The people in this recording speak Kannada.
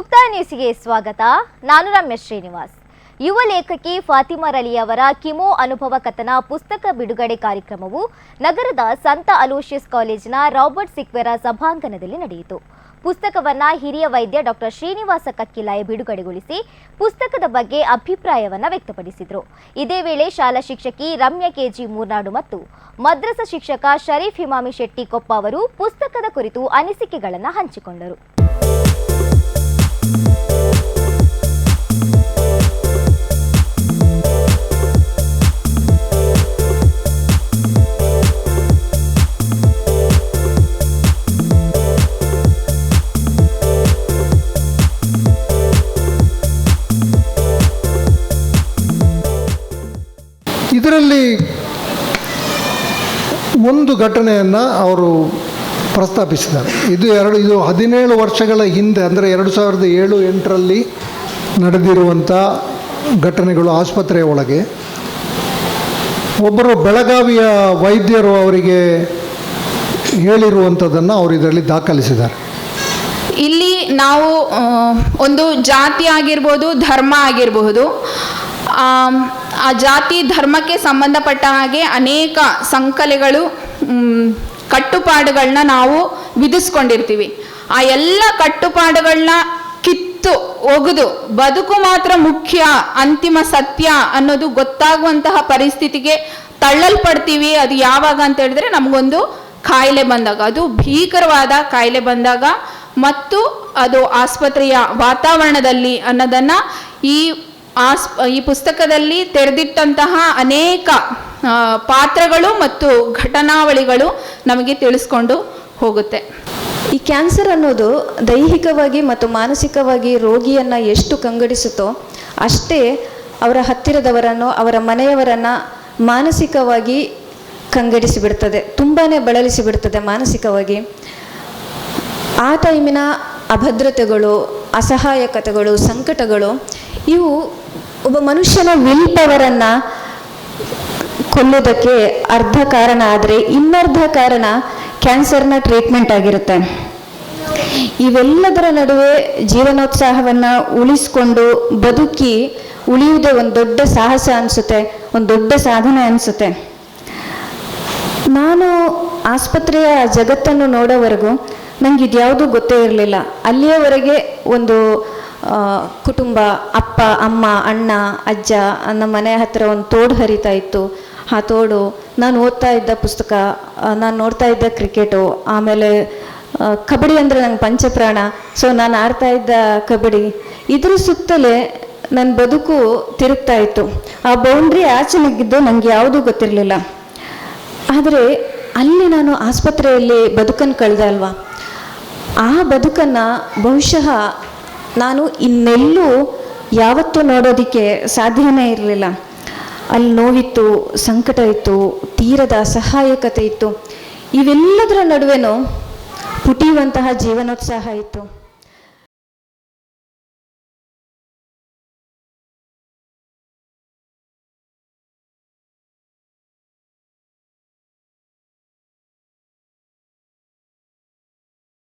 ಸೂಕ್ತ ನ್ಯೂಸ್ಗೆ ಸ್ವಾಗತ. ನಾನು ರಮ್ಯ ಶ್ರೀನಿವಾಸ್. ಯುವ ಲೇಖಕಿ ಫಾತಿಮಾ ರಲಿ ಅವರ ಕಿಮೋ ಅನುಭವ ಕಥನ ಪುಸ್ತಕ ಬಿಡುಗಡೆ ಕಾರ್ಯಕ್ರಮವು ನಗರದ ಸಂತ ಅಲೋಷಿಯಸ್ ಕಾಲೇಜಿನ ರಾಬರ್ಟ್ ಸಿಕ್ವೆರ ಸಭಾಂಗಣದಲ್ಲಿ ನಡೆಯಿತು. ಪುಸ್ತಕವನ್ನ ಹಿರಿಯ ವೈದ್ಯ ಡಾಕ್ಟರ್ ಶ್ರೀನಿವಾಸ ಕಕ್ಕಿಲಾಯ ಬಿಡುಗಡೆಗೊಳಿಸಿ ಪುಸ್ತಕದ ಬಗ್ಗೆ ಅಭಿಪ್ರಾಯವನ್ನ ವ್ಯಕ್ತಪಡಿಸಿದರು. ಇದೇ ವೇಳೆ ಶಾಲಾ ಶಿಕ್ಷಕಿ ರಮ್ಯ ಕೆಜಿ ಮೂರ್ನಾಡು ಮತ್ತು ಮದ್ರಸ ಶಿಕ್ಷಕ ಶರೀಫ್ ಹಿಮಾಮಿ ಶೆಟ್ಟಿ ಕೊಪ್ಪ ಅವರು ಪುಸ್ತಕದ ಕುರಿತು ಅನಿಸಿಕೆಗಳನ್ನು ಹಂಚಿಕೊಂಡರು. ಇದರಲ್ಲಿ ಒಂದು ಘಟನೆಯನ್ನು ಅವರು ಪ್ರಸ್ತಾಪಿಸಿದ್ದಾರೆ. ಇದು ಎರಡು, ಇದು ಹದಿನೇಳು ವರ್ಷಗಳ ಹಿಂದೆ, ಅಂದರೆ ಎರಡು ಸಾವಿರದ ಏಳು ಎಂಟರಲ್ಲಿ ನಡೆದಿರುವಂಥ ಘಟನೆಗಳು ಆಸ್ಪತ್ರೆಯ ಒಳಗೆ. ಒಬ್ಬರು ಬೆಳಗಾವಿಯ ವೈದ್ಯರು ಅವರಿಗೆ ಹೇಳಿರುವಂಥದ್ದನ್ನು ಅವರು ಇದರಲ್ಲಿ ದಾಖಲಿಸಿದ್ದಾರೆ. ಇಲ್ಲಿ ನಾವು ಒಂದು ಜಾತಿ ಆಗಿರ್ಬೋದು, ಧರ್ಮ ಆಗಿರಬಹುದು, ಆ ಜಾತಿ ಧರ್ಮಕ್ಕೆ ಸಂಬಂಧಪಟ್ಟ ಹಾಗೆ ಅನೇಕ ಸಂಕಲೆಗಳು ಕಟ್ಟುಪಾಡುಗಳನ್ನ ನಾವು ವಿಧಿಸ್ಕೊಂಡಿರ್ತೀವಿ. ಆ ಎಲ್ಲ ಕಟ್ಟುಪಾಡುಗಳನ್ನ ಕಿತ್ತು ಒಗೆದು ಬದುಕು ಮಾತ್ರ ಮುಖ್ಯ, ಅಂತಿಮ ಸತ್ಯ ಅನ್ನೋದು ಗೊತ್ತಾಗುವಂತಹ ಪರಿಸ್ಥಿತಿಗೆ ತಳ್ಳಲ್ಪಡ್ತೀವಿ. ಅದು ಯಾವಾಗ ಅಂತ ಹೇಳಿದ್ರೆ ನಮಗೊಂದು ಕಾಯಿಲೆ ಬಂದಾಗ, ಅದು ಭೀಕರವಾದ ಕಾಯಿಲೆ ಬಂದಾಗ ಮತ್ತು ಅದು ಆಸ್ಪತ್ರೆಯ ವಾತಾವರಣದಲ್ಲಿ ಅನ್ನೋದನ್ನ ಈ ಆಸ್, ಈ ಪುಸ್ತಕದಲ್ಲಿ ತೆರೆದಿಟ್ಟಂತಹ ಅನೇಕ ಪಾತ್ರಗಳು ಮತ್ತು ಘಟನಾವಳಿಗಳು ನಮಗೆ ತಿಳಿಸ್ಕೊಂಡು ಹೋಗುತ್ತೆ. ಈ ಕ್ಯಾನ್ಸರ್ ಅನ್ನೋದು ದೈಹಿಕವಾಗಿ ಮತ್ತು ಮಾನಸಿಕವಾಗಿ ರೋಗಿಯನ್ನು ಎಷ್ಟು ಕಂಗಡಿಸುತ್ತೋ ಅಷ್ಟೇ ಅವರ ಹತ್ತಿರದವರನ್ನು, ಅವರ ಮನೆಯವರನ್ನು ಮಾನಸಿಕವಾಗಿ ಕಂಗಡಿಸಿಬಿಡ್ತದೆ ತುಂಬಾ ಬಳಲಿಸಿಬಿಡ್ತದೆ ಮಾನಸಿಕವಾಗಿ. ಆ ಟೈಮಿನ ಅಭದ್ರತೆಗಳು, ಅಸಹಾಯಕತೆಗಳು, ಸಂಕಟಗಳು ಇವು ಒಬ್ಬ ಮನುಷ್ಯನ ವಿಲ್ ಪವರನ್ನು ಕೊಲ್ಲೋದಕ್ಕೆ ಅರ್ಧ ಕಾರಣ ಆದರೆ ಇನ್ನರ್ಧ ಕಾರಣ ಕ್ಯಾನ್ಸರ್ನ ಟ್ರೀಟ್ಮೆಂಟ್ ಆಗಿರುತ್ತೆ. ಇವೆಲ್ಲದರ ನಡುವೆ ಜೀವನೋತ್ಸಾಹವನ್ನು ಉಳಿಸ್ಕೊಂಡು ಬದುಕಿ ಉಳಿಯುವುದೇ ಒಂದು ದೊಡ್ಡ ಸಾಹಸ ಅನಿಸುತ್ತೆ, ಒಂದು ದೊಡ್ಡ ಸಾಧನೆ ಅನಿಸುತ್ತೆ. ನಾನು ಆಸ್ಪತ್ರೆಯ ಜಗತ್ತನ್ನು ನೋಡೋವರೆಗೂ ನಂಗೆ ಇದ್ಯಾವುದೂ ಗೊತ್ತೇ ಇರಲಿಲ್ಲ. ಅಲ್ಲಿಯವರೆಗೆ ಒಂದು ಕುಟುಂಬ, ಅಪ್ಪ, ಅಮ್ಮ, ಅಣ್ಣ, ಅಜ್ಜ, ನಮ್ಮ ಮನೆ ಹತ್ತಿರ ಒಂದು ತೋಡು ಹರಿತಾ ಇತ್ತು. ಆ ತೋಡು. ನಾನು ಓದ್ತಾ ಇದ್ದ ಪುಸ್ತಕ ನಾನು ನೋಡ್ತಾ ಇದ್ದ ಕ್ರಿಕೆಟು ಆಮೇಲೆ ಕಬಡ್ಡಿ ಅಂದರೆ ನಂಗೆ ಪಂಚಪ್ರಾಣ. ಸೊ ನಾನು ಆಡ್ತಾ ಇದ್ದ ಕಬಡ್ಡಿ. ಇದ್ರ ಸುತ್ತಲೇ ನನ್ನ ಬದುಕು ತಿರುಗ್ತಾ ಇತ್ತು. ಆ ಬೌಂಡ್ರಿ ಆಚೆ ನುಗ್ಗಿದ್ದು ನನಗೆ ಯಾವುದೂ ಗೊತ್ತಿರಲಿಲ್ಲ. ಆದರೆ, ಅಲ್ಲಿ ನಾನು ಆಸ್ಪತ್ರೆಯಲ್ಲಿ ಬದುಕನ್ನು ಕಳೆದೆ ಅಲ್ವಾ? ಆ ಬದುಕನ್ನು ಬಹುಶಃ ನಾನು ಇನ್ನೆಲ್ಲೂ ಯಾವತ್ತೂ ನೋಡೋದಕ್ಕೆ ಸಾಧ್ಯನೇ ಇರಲಿಲ್ಲ. ಅಲ್ಲಿ ನೋವಿತ್ತು ಸಂಕಟ ಇತ್ತು ತೀರದ ಅಸಹಾಯಕತೆ ಇತ್ತು. ಇವೆಲ್ಲದರ ನಡುವೆನೂ ಪುಟಿಯುವಂತಹ ಜೀವನೋತ್ಸಾಹ ಇತ್ತು.